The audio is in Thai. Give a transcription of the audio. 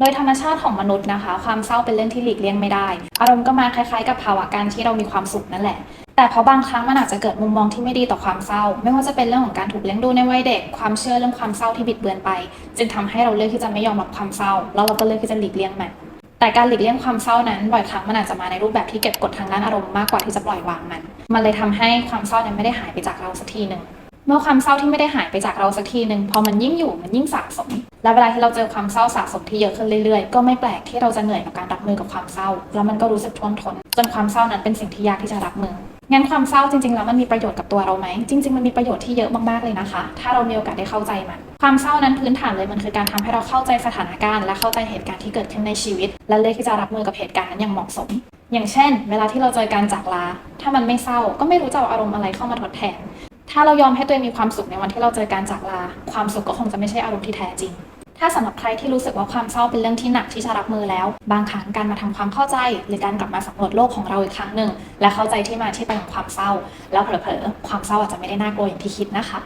โดยธรรมชาติของมนุษย์นะคะ ความเศร้าเป็นเรื่องที่หลีกเลี่ยงไม่ได้ อารมณ์ก็มาคล้ายๆ กับภาวะการที่เรามีความสุขนั่นแหละ แต่เพราะบางครั้งมันอาจจะเกิดมุมมองที่ไม่ดีต่อความเศร้า ไม่ว่าจะเป็นเรื่องของการถูกเลี้ยงดูในวัยเด็ก ความเชื่อเรื่องความเศร้าที่บิดเบือนไป จึงทำให้เราเลือกที่จะไม่ยอมรับความเศร้า แล้วเราก็เลือกที่จะหลีกเลี่ยงมันแต่การหลีกเลี่ยงความเศร้านั้นบ่อยครั้งมันอาจจะมาในรูปแบบที่เก็บกดทางด้านอารมณ์มากกว่าที่จะปล่อยวางมัน มันเลยทำให้ความเศร้านั้นไม่ได้หายไปจากเราสักทีหนึ่งเมื่อความเศร้าที่ไม่ได้หายไปจากเราสักทีหนึ่งพอมันยิ่งอยู่มันยิ่งสะสม และเวลาที่เราเจอความเศร้าสะสมที่เยอะขึ้นเรื่อยๆ ก็ไม่แปลกที่เราจะเหนื่อยกับการรับมือกับความเศร้า แล้วมันก็รู้สึกท่วมทนจนความเศร้านั้นเป็นสิ่งที่ยากที่จะรับมืองั้นความเศร้าจริงๆแล้วมันมีประโยชน์กับตัวเราไหมจริง ๆ มันมีประโยชน์ที่เยอะมากๆเลยนะคะ ถ้าเรามีโอกาสได้เข้าใจมัน ความเศร้านั้นพื้นฐานเลยมันคือการทำให้เราเข้าใจสถานการณ์ และเข้าใจเหตุการณ์ที่เกิดขึ้นในชีวิต และเลือกที่จะรับมือกับเหตุการณ์นั้นอย่างเหมาะสม อย่างเช่น เวลาที่เราเจอการจากลา ถ้ามันไม่เศร้าก็ไม่รู้จะเอาอารมณ์อะไรเข้ามาทดแทน ถ้าเรายอมให้ตัวเองมีความสุขในวันที่เราเจอการจากลา ความสุขก็คงจะไม่ใช่อารมณ์ที่แท้จริง ถ้าสำหรับใครที่รู้สึกว่าความเศร้าเป็นเรื่องที่หนักที่จะรับมือแล้ว บางครั้งการมาทำความเข้าใจ หรือการกลับมาสำรวจโลกของเราอีกครั้งหนึ่งและเข้าใจที่มาที่ไปของความเศร้า แล้วเผลอๆความเศร้าอาจจะไม่ได้น่ากลัวอย่างที่คิดนะคะ